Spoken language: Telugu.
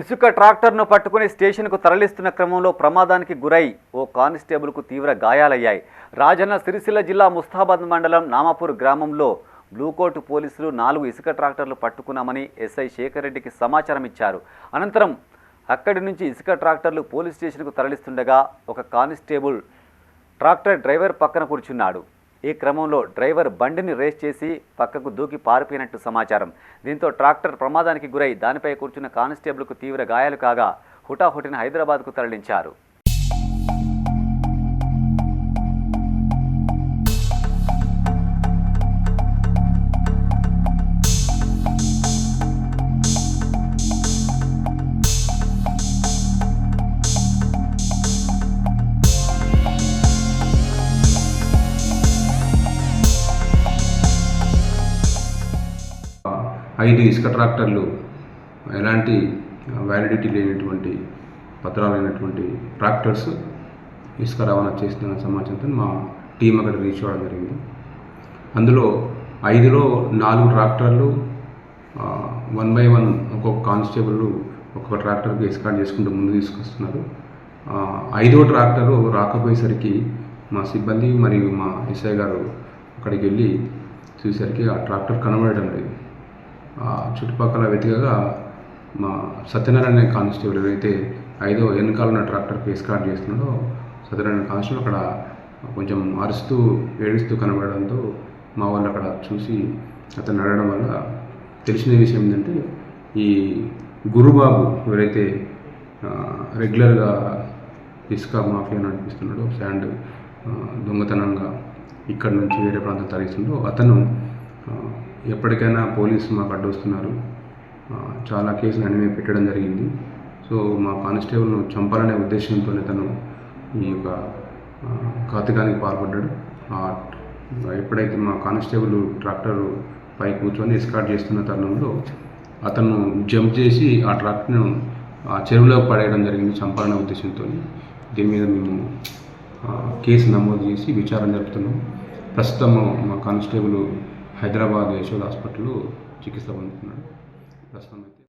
ఇసుక ట్రాక్టర్ను పట్టుకుని స్టేషన్కు తరలిస్తున్న క్రమంలో ప్రమాదానికి గురై ఓ కానిస్టేబుల్కు తీవ్ర గాయాలయ్యాయి. రాజన్న సిరిసిల్ల జిల్లా ముస్తాబాద్ మండలం నామాపూర్ గ్రామంలో బ్లూకోటు పోలీసులు నాలుగు ఇసుక ట్రాక్టర్లు పట్టుకున్నామని ఎస్ఐ శేఖర్ రెడ్డికి సమాచారం ఇచ్చారు. అనంతరం అక్కడి నుంచి ఇసుక ట్రాక్టర్లు పోలీస్ స్టేషన్కు తరలిస్తుండగా ఒక కానిస్టేబుల్ ట్రాక్టర్ డ్రైవర్ పక్కన కూర్చున్నాడు. ఈ క్రమంలో డ్రైవర్ బండిని రేస్ చేసి పక్కకు దూకి పారిపోయినట్టు సమాచారం. దీంతో ట్రాక్టర్ ప్రమాదానికి గురై దానిపై కూర్చున్న కానిస్టేబుల్కు తీవ్ర గాయాలు కాగా హుటాహుటిన హైదరాబాద్కు తరలించారు. ఐదు ఇసుక ట్రాక్టర్లు ఎలాంటి వ్యాలిడిటీ లేనటువంటి పత్రాలైనటువంటి ట్రాక్టర్స్ ఇసుక రవాణా చేస్తున్న సమాచారంతో మా టీం అక్కడ రీచ్ అవ్వడం జరిగింది. అందులో ఐదులో నాలుగు ట్రాక్టర్లు వన్ బై వన్ ఒక్కొక్క కానిస్టేబుల్ ఒక్కొక్క ట్రాక్టర్కి ఎస్కార్ట్ చేసుకుంటూ ముందు తీసుకొస్తున్నారు. ఐదో ట్రాక్టరు రాకపోయేసరికి మా సిబ్బంది మరియు మా ఎస్ఐ గారు అక్కడికి వెళ్ళి చూసేసరికి ఆ ట్రాక్టర్ కనబడటం లేదు. చుట్టుపక్కల వెతికగా మా సత్యనారాయణ కానిస్టేబుల్ ఎవరైతే ఐదో వెనకాల ఉన్న ట్రాక్టర్కి ఎస్కార్ట్ చేస్తున్నాడో సత్యనారాయణ కానిస్టేబుల్ అక్కడ కొంచెం అరుస్తూ ఏడుస్తూ కనబడడంతో మా వాళ్ళు అక్కడ చూసి అతను అడగడం వల్ల తెలిసిన విషయం ఏంటంటే ఈ గురుబాబు ఎవరైతే రెగ్యులర్గా ఇసుక మాఫియా నడిపిస్తున్నాడో శాండ్ దొంగతనంగా ఇక్కడ నుంచి వేరే ప్రాంతం తరలిస్తుండో అతను ఎప్పటికైనా పోలీసు మాకు అడ్డొస్తున్నారు చాలా కేసులు అన్నీ పెట్టడం జరిగింది. సో మా కానిస్టేబుల్ను చంపాలనే ఉద్దేశంతోనే తను ఈ యొక్క ఆ, ఘాతుకానికి పాల్పడ్డాడు. ఆ, ఎప్పుడైతే మా కానిస్టేబుల్ ట్రాక్టర్ పై కూర్చొని ఎస్కార్ట్ చేస్తున్న తరుణంలో అతను జంప్ చేసి ఆ ట్రాక్టర్ను ఆ చెరువులో పడేయడం జరిగింది చంపాలనే ఉద్దేశంతో దీని మీద మేము కేసు నమోదు చేసి విచారణ జరుపుతున్నాం. ప్రస్తుతం మా కానిస్టేబుల్ హైదరాబాద్ యశోద్ హాస్పిటల్లో చికిత్స పొందుతున్నాడు ప్రస్తుతం అయితే